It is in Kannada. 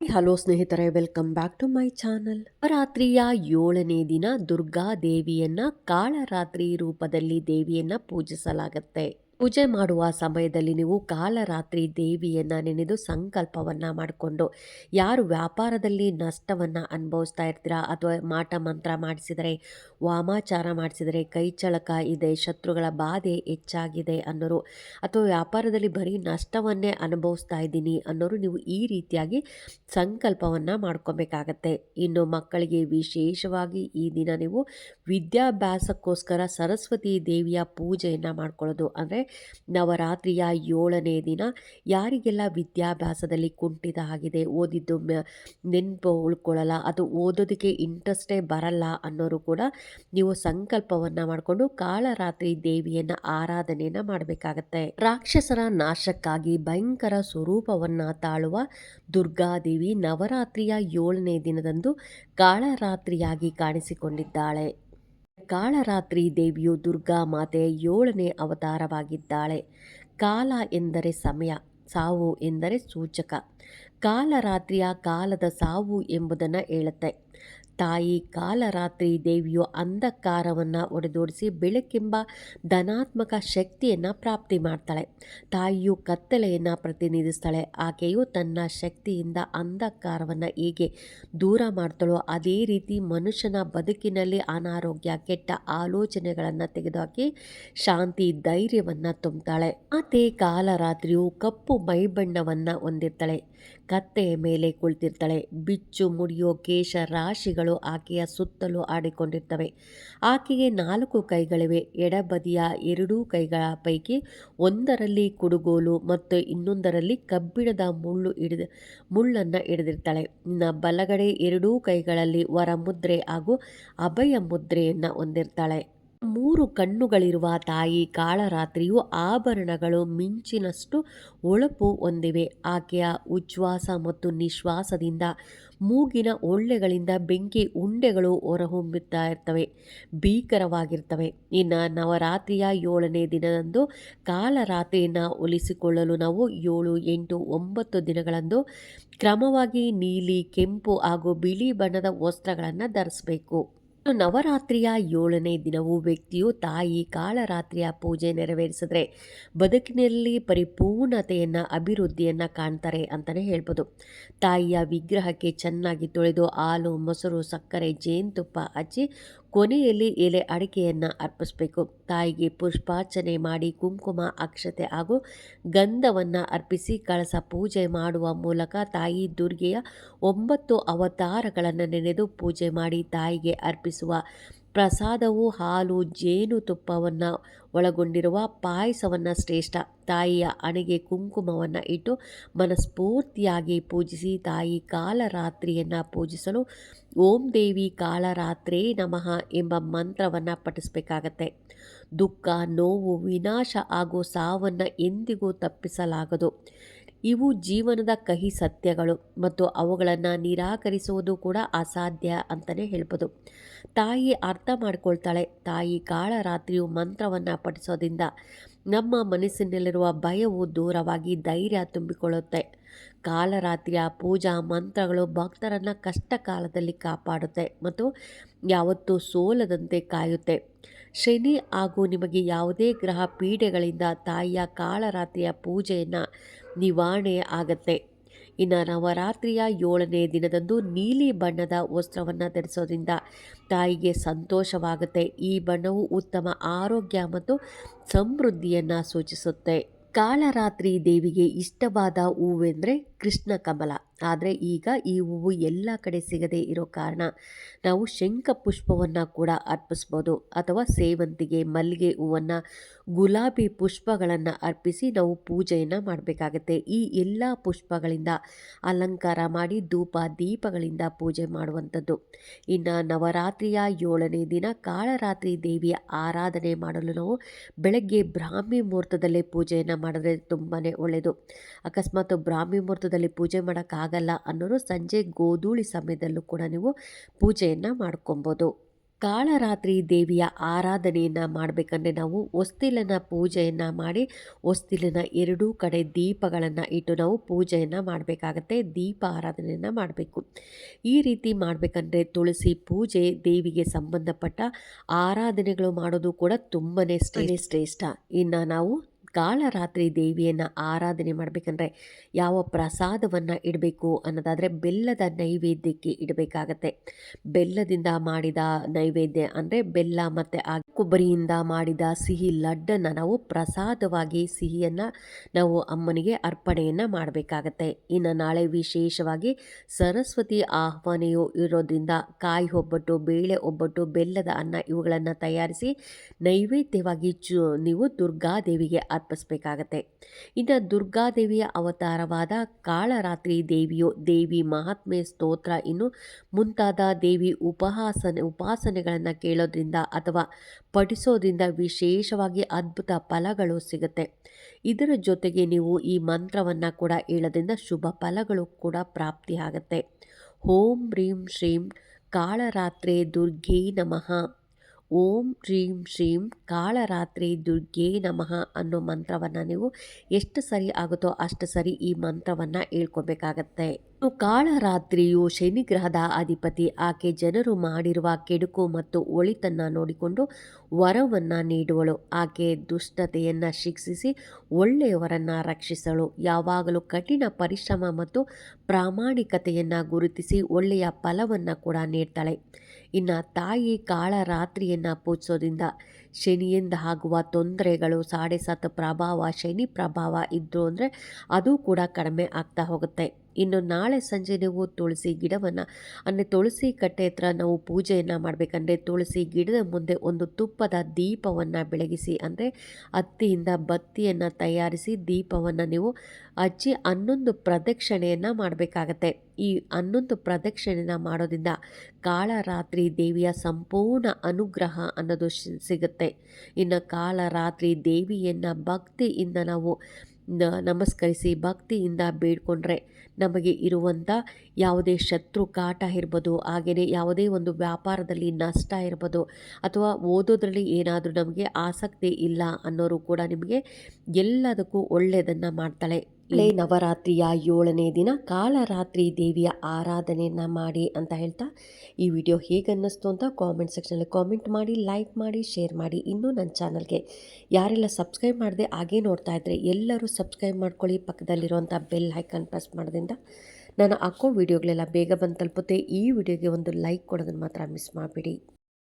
ಹಲೋ ಸ್ನೇಹಿತರೆ, welcome back to my channel. ರಾತ್ರಿಯ ಏಳನೇ ದಿನ ದುರ್ಗಾ ದೇವಿಯನ್ನ ಕಾಳರಾತ್ರಿ ರೂಪದಲ್ಲಿ ದೇವಿಯನ್ನ ಪೂಜಿಸಲಾಗುತ್ತೆ. ಪೂಜೆ ಮಾಡುವ ಸಮಯದಲ್ಲಿ ನೀವು ಕಾಲರಾತ್ರಿ ದೇವಿಯನ್ನು ನೆನೆದು ಸಂಕಲ್ಪವನ್ನು ಮಾಡಿಕೊಂಡು, ಯಾರು ವ್ಯಾಪಾರದಲ್ಲಿ ನಷ್ಟವನ್ನು ಅನುಭವಿಸ್ತಾ ಇರ್ತೀರಾ ಅಥವಾ ಮಾಟ ಮಂತ್ರ ಮಾಡಿಸಿದರೆ, ವಾಮಾಚಾರ ಮಾಡಿಸಿದರೆ, ಕೈ ಚಳಕ ಇದೆ, ಶತ್ರುಗಳ ಬಾಧೆ ಹೆಚ್ಚಾಗಿದೆ ಅನ್ನೋರು ಅಥವಾ ವ್ಯಾಪಾರದಲ್ಲಿ ಬರೀ ನಷ್ಟವನ್ನೇ ಅನುಭವಿಸ್ತಾ ಇದ್ದೀನಿ ಅನ್ನೋರು ನೀವು ಈ ರೀತಿಯಾಗಿ ಸಂಕಲ್ಪವನ್ನು ಮಾಡ್ಕೊಬೇಕಾಗತ್ತೆ. ಇನ್ನು ಮಕ್ಕಳಿಗೆ ವಿಶೇಷವಾಗಿ ಈ ದಿನ ನೀವು ವಿದ್ಯಾಭ್ಯಾಸಕ್ಕೋಸ್ಕರ ಸರಸ್ವತಿ ದೇವಿಯ ಪೂಜೆಯನ್ನು ಮಾಡ್ಕೊಳ್ಳೋದು ಅಂದರೆ ನವರಾತ್ರಿಯ ಏಳನೇ ದಿನ ಯಾರಿಗೆಲ್ಲ ವಿದ್ಯಾಭ್ಯಾಸದಲ್ಲಿ ಕುಂಠಿತ ಆಗಿದೆ, ಓದಿದ್ದು ನೆನಪು ಉಳ್ಕೊಳ್ಳಲ್ಲ, ಅದು ಓದೋದಕ್ಕೆ ಇಂಟ್ರೆಸ್ಟೇ ಬರಲ್ಲ ಅನ್ನೋರು ಕೂಡ ನೀವು ಸಂಕಲ್ಪವನ್ನು ಮಾಡಿಕೊಂಡು ಕಾಳರಾತ್ರಿ ದೇವಿಯನ್ನು ಆರಾಧನೆಯನ್ನು ಮಾಡಬೇಕಾಗತ್ತೆ. ರಾಕ್ಷಸರ ನಾಶಕ್ಕಾಗಿ ಭಯಂಕರ ಸ್ವರೂಪವನ್ನು ತಾಳುವ ದುರ್ಗಾದೇವಿ ನವರಾತ್ರಿಯ ಏಳನೇ ದಿನದಂದು ಕಾಳರಾತ್ರಿಯಾಗಿ ಕಾಣಿಸಿಕೊಂಡಿದ್ದಾಳೆ. ಕಾಳರಾತ್ರಿ ದೇವಿಯು ದುರ್ಗಾ ಮಾತೆಯ ಏಳನೇ ಅವತಾರವಾಗಿದ್ದಾಳೆ. ಕಾಲ ಎಂದರೆ ಸಮಯ, ಸಾವು ಎಂದರೆ ಸೂಚಕ. ಕಾಲರಾತ್ರಿಯ ಕಾಲದ ಸಾವು ಎಂಬುದನ್ನು ಹೇಳುತ್ತೆ. ತಾಯಿ ಕಾಲರಾತ್ರಿ ದೇವಿಯು ಅಂಧಕಾರವನ್ನು ಒಡೆದೋಡಿಸಿ ಬೆಳಕೆಂಬ ಧನಾತ್ಮಕ ಶಕ್ತಿಯನ್ನು ಪ್ರಾಪ್ತಿ ಮಾಡ್ತಾಳೆ. ತಾಯಿಯು ಕತ್ತಲೆಯನ್ನು ಪ್ರತಿನಿಧಿಸ್ತಾಳೆ. ಆಕೆಯು ತನ್ನ ಶಕ್ತಿಯಿಂದ ಅಂಧಕಾರವನ್ನು ಹೇಗೆ ದೂರ ಮಾಡ್ತಾಳೋ ಅದೇ ರೀತಿ ಮನುಷ್ಯನ ಬದುಕಿನಲ್ಲಿ ಅನಾರೋಗ್ಯ, ಕೆಟ್ಟ ಆಲೋಚನೆಗಳನ್ನು ತೆಗೆದುಹಾಕಿ ಶಾಂತಿ, ಧೈರ್ಯವನ್ನು ತುಂಬುತ್ತಾಳೆ ಮತ್ತೆ ಕಾಲರಾತ್ರಿಯು ಕಪ್ಪು ಮೈಬಣ್ಣವನ್ನು ಹೊಂದಿರ್ತಾಳೆ. ಕತ್ತೆಯ ಮೇಲೆ ಕುಳಿತಿರ್ತಾಳೆ. ಬಿಚ್ಚು ಮುಡಿಯೋ ಕೇಶ ರಾಶಿಗಳು ಆಕೆಯ ಸುತ್ತಲೂ ಆಡಿಕೊಂಡಿರ್ತವೆ. ಆಕೆಗೆ ನಾಲ್ಕು ಕೈಗಳಿವೆ. ಎಡಬದಿಯ ಎರಡೂ ಕೈಗಳ ಪೈಕಿ ಒಂದರಲ್ಲಿ ಕುಡುಗೋಲು ಮತ್ತು ಇನ್ನೊಂದರಲ್ಲಿ ಕಬ್ಬಿಣದ ಮುಳ್ಳು ಹಿಡಿದ, ಮುಳ್ಳನ್ನು ಹಿಡಿದಿರ್ತಾಳೆ. ಇನ್ನು ಬಲಗಡೆ ಎರಡೂ ಕೈಗಳಲ್ಲಿ ವರಮುದ್ರೆ ಹಾಗೂ ಅಭಯ ಮುದ್ರೆಯನ್ನು ಹೊಂದಿರ್ತಾಳೆ. ಮೂರು ಕಣ್ಣುಗಳಿರುವ ತಾಯಿ ಕಾಳರಾತ್ರಿಯು ಆಭರಣಗಳು ಮಿಂಚಿನಷ್ಟು ಒಳಪು ಹೊಂದಿವೆ. ಆಕೆಯ ಉಚ್ಛ್ವಾಸ ಮತ್ತು ನಿಶ್ವಾಸದಿಂದ ಮೂಗಿನ ಒಳ್ಳೆಗಳಿಂದ ಬೆಂಕಿ ಉಂಡೆಗಳು ಹೊರಹೊಮ್ಮುತ್ತಾ ಇರ್ತವೆ, ಭೀಕರವಾಗಿರ್ತವೆ. ಇನ್ನು ನವರಾತ್ರಿಯ ಏಳನೇ ದಿನದಂದು ಕಾಲರಾತ್ರಿಯನ್ನು ಒಲಿಸಿಕೊಳ್ಳಲು ನಾವು ಏಳು, ಎಂಟು, ಒಂಬತ್ತು ದಿನಗಳಂದು ಕ್ರಮವಾಗಿ ನೀಲಿ, ಕೆಂಪು ಹಾಗೂ ಬಿಳಿ ಬಣ್ಣದ ವಸ್ತ್ರಗಳನ್ನು ಧರಿಸಬೇಕು. ನವರಾತ್ರಿಯ ಏಳನೇ ದಿನವೂ ವ್ಯಕ್ತಿಯು ತಾಯಿ ಕಾಳರಾತ್ರಿಯ ಪೂಜೆ ನೆರವೇರಿಸಿದ್ರೆ ಬದುಕಿನಲ್ಲಿ ಪರಿಪೂರ್ಣತೆಯನ್ನು, ಅಭಿವೃದ್ಧಿಯನ್ನು ಕಾಣ್ತಾರೆ ಅಂತಲೇ ಹೇಳ್ಬೋದು. ತಾಯಿಯ ವಿಗ್ರಹಕ್ಕೆ ಚೆನ್ನಾಗಿ ತೊಳೆದು ಹಾಲು, ಮೊಸರು, ಸಕ್ಕರೆ, ಜೇನುತುಪ್ಪ ಹಚ್ಚಿ ಕೊನೆಯಲ್ಲಿ ಎಲೆ ಅಡಿಕೆಯನ್ನು ಅರ್ಪಿಸಬೇಕು. ತಾಯಿಗೆ ಪುಷ್ಪಾರ್ಚನೆ ಮಾಡಿ ಕುಂಕುಮ, ಅಕ್ಷತೆ ಹಾಗೂ ಗಂಧವನ್ನು ಅರ್ಪಿಸಿ ಕಳಸ ಪೂಜೆ ಮಾಡುವ ಮೂಲಕ ತಾಯಿ ದುರ್ಗೆಯ ಒಂಬತ್ತು ಅವತಾರಗಳನ್ನು ನೆನೆದು ಪೂಜೆ ಮಾಡಿ ತಾಯಿಗೆ ಅರ್ಪಿಸುವ ಪ್ರಸಾದವು ಹಾಲು ಜೇನುತುಪ್ಪವನ್ನು ಒಳಗೊಂಡಿರುವ ಪಾಯಸವನ್ನು ಶ್ರೇಷ್ಠ. ತಾಯಿಯ ಹಣೆಗೆ ಕುಂಕುಮವನ್ನು ಇಟ್ಟು ಮನಸ್ಫೂರ್ತಿಯಾಗಿ ಪೂಜಿಸಿ ತಾಯಿ ಕಾಲರಾತ್ರಿಯನ್ನು ಪೂಜಿಸಲು ಓಂ ದೇವಿ ಕಾಲರಾತ್ರೇ ನಮಃ ಎಂಬ ಮಂತ್ರವನ್ನು ಪಠಿಸಬೇಕಾಗತ್ತೆ. ದುಃಖ, ನೋವು, ವಿನಾಶ ಹಾಗೂ ಸಾವನ್ನು ಎಂದಿಗೂ ತಪ್ಪಿಸಲಾಗದು. ಇವು ಜೀವನದ ಕಹಿ ಸತ್ಯಗಳು ಮತ್ತು ಅವುಗಳನ್ನು ನಿರಾಕರಿಸುವುದು ಕೂಡ ಅಸಾಧ್ಯ ಅಂತಲೇ ಹೇಳ್ಬೋದು. ತಾಯಿ ಅರ್ಥ ಮಾಡ್ಕೊಳ್ತಾಳೆ. ತಾಯಿ ಕಾಳರಾತ್ರಿಯು ಮಂತ್ರವನ್ನು ಪಠಿಸೋದ್ರಿಂದ ನಮ್ಮ ಮನಸ್ಸಿನಲ್ಲಿರುವ ಭಯವು ದೂರವಾಗಿ ಧೈರ್ಯ ತುಂಬಿಕೊಳ್ಳುತ್ತೆ. ಕಾಲರಾತ್ರಿಯ ಪೂಜಾ ಮಂತ್ರಗಳು ಭಕ್ತರನ್ನು ಕಷ್ಟ ಕಾಲದಲ್ಲಿ ಕಾಪಾಡುತ್ತೆ ಮತ್ತು ಯಾವತ್ತೂ ಸೋಲದಂತೆ ಕಾಯುತ್ತೆ. ಶನಿ ಹಾಗೂ ನಿಮಗೆ ಯಾವುದೇ ಗ್ರಹ ಪೀಡೆಗಳಿಂದ ತಾಯಿಯ ಕಾಳರಾತ್ರಿಯ ಪೂಜೆಯನ್ನು ನಿವಾರಣೆ ಆಗತ್ತೆ. ಇನ್ನು ನವರಾತ್ರಿಯ ಏಳನೇ ದಿನದಂದು ನೀಲಿ ಬಣ್ಣದ ವಸ್ತ್ರವನ್ನು ಧರಿಸೋದ್ರಿಂದ ತಾಯಿಗೆ ಸಂತೋಷವಾಗುತ್ತೆ. ಈ ಬಣ್ಣವು ಉತ್ತಮ ಆರೋಗ್ಯ ಮತ್ತು ಸಮೃದ್ಧಿಯನ್ನು ಸೂಚಿಸುತ್ತೆ. ಕಾಳರಾತ್ರಿ ದೇವಿಗೆ ಇಷ್ಟವಾದ ಹೂವೆಂದರೆ ಕೃಷ್ಣ ಕಮಲ. ಆದರೆ ಈಗ ಈ ಹೂವು ಎಲ್ಲ ಕಡೆ ಸಿಗದೇ ಇರೋ ಕಾರಣ ನಾವು ಶಂಖ ಪುಷ್ಪವನ್ನು ಕೂಡ ಅರ್ಪಿಸ್ಬೋದು ಅಥವಾ ಸೇವಂತಿಗೆ, ಮಲ್ಲಿಗೆ ಹೂವನ್ನು ಗುಲಾಬಿ ಪುಷ್ಪಗಳನ್ನು ಅರ್ಪಿಸಿ ನಾವು ಪೂಜೆಯನ್ನು ಮಾಡಬೇಕಾಗತ್ತೆ. ಈ ಎಲ್ಲ ಪುಷ್ಪಗಳಿಂದ ಅಲಂಕಾರ ಮಾಡಿ ಧೂಪ, ದೀಪಗಳಿಂದ ಪೂಜೆ ಮಾಡುವಂಥದ್ದು. ಇನ್ನು ನವರಾತ್ರಿಯ ಏಳನೇ ದಿನ ಕಾಳರಾತ್ರಿ ದೇವಿಯ ಆರಾಧನೆ ಮಾಡಲು ನಾವು ಬೆಳಗ್ಗೆ ಬ್ರಾಹ್ಮಿ ಮುಹೂರ್ತದಲ್ಲೇ ಪೂಜೆಯನ್ನು ಮಾಡಿದ್ರೆ ತುಂಬಾ ಒಳ್ಳೆಯದು ಅಕಸ್ಮಾತ್ ಬ್ರಾಹ್ಮಿ ಮುಹೂರ್ತದಲ್ಲಿ ಪೂಜೆ ಮಾಡೋಕ್ಕಾಗಲ್ಲ ಅನ್ನೋರು ಸಂಜೆ ಗೋಧೂಳಿ ಸಮಯದಲ್ಲೂ ಕೂಡ ನೀವು ಪೂಜೆಯನ್ನು ಮಾಡ್ಕೊಬೋದು. ಕಾಳರಾತ್ರಿ ದೇವಿಯ ಆರಾಧನೆಯನ್ನು ಮಾಡಬೇಕಂದ್ರೆ ನಾವು ಹೊಸ್ತಿಲನ ಪೂಜೆಯನ್ನು ಮಾಡಿ ಹೊಸ್ತಿಲಿನ ಎರಡೂ ಕಡೆ ದೀಪಗಳನ್ನು ಇಟ್ಟು ನಾವು ಪೂಜೆಯನ್ನು ಮಾಡಬೇಕಾಗತ್ತೆ ದೀಪ ಆರಾಧನೆಯನ್ನು ಮಾಡಬೇಕು. ಈ ರೀತಿ ಮಾಡಬೇಕಂದ್ರೆ ತುಳಸಿ ಪೂಜೆ ದೇವಿಗೆ ಸಂಬಂಧಪಟ್ಟ ಆರಾಧನೆಗಳು ಮಾಡೋದು ಕೂಡ ತುಂಬನೇ ಶ್ರೇಷ್ಠ. ಇನ್ನು ನಾವು ಕಾಳರಾತ್ರಿ ದೇವಿಯನ್ನು ಆರಾಧನೆ ಮಾಡಬೇಕಂದ್ರೆ ಯಾವ ಪ್ರಸಾದವನ್ನು ಇಡಬೇಕು ಅನ್ನೋದಾದರೆ ಬೆಲ್ಲದ ನೈವೇದ್ಯಕ್ಕೆ ಇಡಬೇಕಾಗತ್ತೆ. ಬೆಲ್ಲದಿಂದ ಮಾಡಿದ ನೈವೇದ್ಯ ಅಂದರೆ ಬೆಲ್ಲ ಮತ್ತು ಆ ಕೊಬ್ಬರಿಯಿಂದ ಮಾಡಿದ ಸಿಹಿ ಲಡ್ಡನ್ನು ನಾವು ಪ್ರಸಾದವಾಗಿ ಸಿಹಿಯನ್ನು ನಾವು ಅಮ್ಮನಿಗೆ ಅರ್ಪಣೆಯನ್ನು ಮಾಡಬೇಕಾಗತ್ತೆ. ಇನ್ನು ನಾಳೆ ವಿಶೇಷವಾಗಿ ಸರಸ್ವತಿ ಆಹ್ವಾನೆಯು ಇರೋದ್ರಿಂದ ಕಾಯಿ ಒಬ್ಬಟ್ಟು, ಬೇಳೆ ಒಬ್ಬಟ್ಟು, ಬೆಲ್ಲದ ಅನ್ನ ಇವುಗಳನ್ನು ತಯಾರಿಸಿ ನೈವೇದ್ಯವಾಗಿ ಚು, ನೀವು ದುರ್ಗಾದೇವಿಗೆ ಅರ್ಪಿಸಬೇಕಾಗತ್ತೆ. ಇನ್ನು ದುರ್ಗಾದೇವಿಯ ಅವತಾರವಾದ ಕಾಳರಾತ್ರಿ ದೇವಿಯು ದೇವಿ ಮಹಾತ್ಮೆ ಸ್ತೋತ್ರ. ಇನ್ನು ಮುಂತಾದ ದೇವಿ ಉಪಹಾಸನೆ, ಉಪಾಸನೆಗಳನ್ನು ಕೇಳೋದ್ರಿಂದ ಅಥವಾ ಪಠಿಸೋದ್ರಿಂದ ವಿಶೇಷವಾಗಿ ಅದ್ಭುತ ಫಲಗಳು ಸಿಗುತ್ತೆ. ಇದರ ಜೊತೆಗೆ ನೀವು ಈ ಮಂತ್ರವನ್ನು ಕೂಡ ಹೇಳೋದ್ರಿಂದ ಶುಭ ಫಲಗಳು ಕೂಡ ಪ್ರಾಪ್ತಿಯಾಗತ್ತೆ. ಓಂ ಹ್ರೀಂ ಶ್ರೀಂ, ಕಾಳರಾತ್ರೆ ದುರ್ಗೇ ನಮಃ. ಓಂ ಶ್ರೀಂ ಶ್ರೀಂ ಕಾಳರಾತ್ರಿ ದುರ್ಗೆ ನಮಃ ಅನ್ನೋ ಮಂತ್ರವನ್ನು ನೀವು ಎಷ್ಟು ಸರಿ ಆಗುತ್ತೋ ಅಷ್ಟು ಸರಿ ಈ ಮಂತ್ರವನ್ನು ಹೇಳ್ಕೊಬೇಕಾಗತ್ತೆ. ಕಾಳರಾತ್ರಿಯು ಶನಿಗ್ರಹದ ಅಧಿಪತಿ. ಆಕೆ ಜನರು ಮಾಡಿರುವ ಕೆಡುಕು ಮತ್ತು ಒಳಿತನ್ನು ನೋಡಿಕೊಂಡು ವರವನ್ನು ನೀಡುವಳು. ಆಕೆ ದುಷ್ಟತೆಯನ್ನು ಶಿಕ್ಷಿಸಿ ಒಳ್ಳೆಯವರನ್ನು ರಕ್ಷಿಸಳು ಯಾವಾಗಲೂ ಕಠಿಣ ಪರಿಶ್ರಮ ಮತ್ತು ಪ್ರಾಮಾಣಿಕತೆಯನ್ನು ಗುರುತಿಸಿ ಒಳ್ಳೆಯ ಫಲವನ್ನು ಕೂಡ ನೀಡ್ತಾಳೆ. ಇನ್ನು ತಾಯಿ ಕಾಳ ರಾತ್ರಿಯನ್ನು ಪೂಜಿಸೋದ್ರಿಂದ ಶನಿಯಿಂದ ಆಗುವ ತೊಂದರೆಗಳು, ಸಾಡೆ ಸತ್ ಪ್ರಭಾವ, ಶನಿ ಪ್ರಭಾವ ಇದ್ದು ಅಂದರೆ ಅದು ಕೂಡ ಕಡಿಮೆ ಆಗ್ತಾ ಹೋಗುತ್ತೆ. ಇನ್ನು ನಾಳೆ ಸಂಜೆ ನೀವು ತುಳಸಿ ಗಿಡವನ್ನು, ಅಂದರೆ ತುಳಸಿ ಕಟ್ಟೆ ಹತ್ರ ನಾವು ಪೂಜೆಯನ್ನು ಮಾಡಬೇಕಂದ್ರೆ ತುಳಸಿ ಗಿಡದ ಮುಂದೆ ಒಂದು ತುಪ್ಪದ ದೀಪವನ್ನು ಬೆಳಗಿಸಿ, ಅಂದರೆ ಹತ್ತಿಯಿಂದ ಬತ್ತಿಯನ್ನು ತಯಾರಿಸಿ ದೀಪವನ್ನು ನೀವು ಹಚ್ಚಿ ಹನ್ನೊಂದು ಪ್ರದಕ್ಷಿಣೆಯನ್ನು ಮಾಡಬೇಕಾಗತ್ತೆ. ಈ ಹನ್ನೊಂದು ಪ್ರದಕ್ಷಿಣೆನ ಮಾಡೋದ್ರಿಂದ ಕಾಳರಾತ್ರಿ ದೇವಿಯ ಸಂಪೂರ್ಣ ಅನುಗ್ರಹ ಅನ್ನೋದು ಸಿಗುತ್ತೆ. ಇನ್ನು ಕಾಳರಾತ್ರಿ ದೇವಿಯನ್ನು ಭಕ್ತಿಯಿಂದ ನಾವು ನಮಸ್ಕರಿಸಿ ಭಕ್ತಿಯಿಂದ ಬೇಡ್ಕೊಂಡ್ರೆ ನಮಗೆ ಇರುವಂಥ ಯಾವುದೇ ಶತ್ರು ಕಾಟ ಇರ್ಬೋದು ಹಾಗೆಯೇ ಯಾವುದೇ ಒಂದು ವ್ಯಾಪಾರದಲ್ಲಿ ನಷ್ಟ ಇರ್ಬೋದು ಅಥವಾ ಓದೋದ್ರಲ್ಲಿ ಏನಾದರೂ ನಮಗೆ ಆಸಕ್ತಿ ಇಲ್ಲ ಅನ್ನೋರು ಕೂಡ ನಿಮಗೆ ಎಲ್ಲದಕ್ಕೂ ಒಳ್ಳೆಯದನ್ನು ಮಾಡ್ತಾಳೆ. ಲೇ ನವರಾತ್ರಿಯ ಏಳನೇ ದಿನ ಕಾಳರಾತ್ರಿ ದೇವಿಯ ಆರಾಧನೆಯನ್ನು ಮಾಡಿ ಅಂತ ಹೇಳ್ತಾ ಈ ವಿಡಿಯೋ ಹೇಗೆ ಅನ್ನಿಸ್ತು ಅಂತ ಕಾಮೆಂಟ್ ಸೆಕ್ಷನಲ್ಲಿ ಕಾಮೆಂಟ್ ಮಾಡಿ ಲೈಕ್ ಮಾಡಿ ಶೇರ್ ಮಾಡಿ. ಇನ್ನೂ ನನ್ನ ಚಾನಲ್ಗೆ ಯಾರೆಲ್ಲ ಸಬ್ಸ್ಕ್ರೈಬ್ ಮಾಡಿದೆ ಹಾಗೇ ನೋಡ್ತಾ ಇದ್ದರೆ ಎಲ್ಲರೂ ಸಬ್ಸ್ಕ್ರೈಬ್ ಮಾಡ್ಕೊಳ್ಳಿ. ಪಕ್ಕದಲ್ಲಿರುವಂಥ ಬೆಲ್ ಐಕನ್ ಪ್ರೆಸ್ ಮಾಡೋದ್ರಿಂದ ನಾನು ಹಾಕೋ ವಿಡಿಯೋಗಳೆಲ್ಲ ಬೇಗ ಬಂದು ತಲುಪುತ್ತೆ. ಈ ವಿಡಿಯೋಗೆ ಒಂದು ಲೈಕ್ ಕೊಡೋದನ್ನು ಮಾತ್ರ ಮಿಸ್ ಮಾಡಿಬಿಡಿ.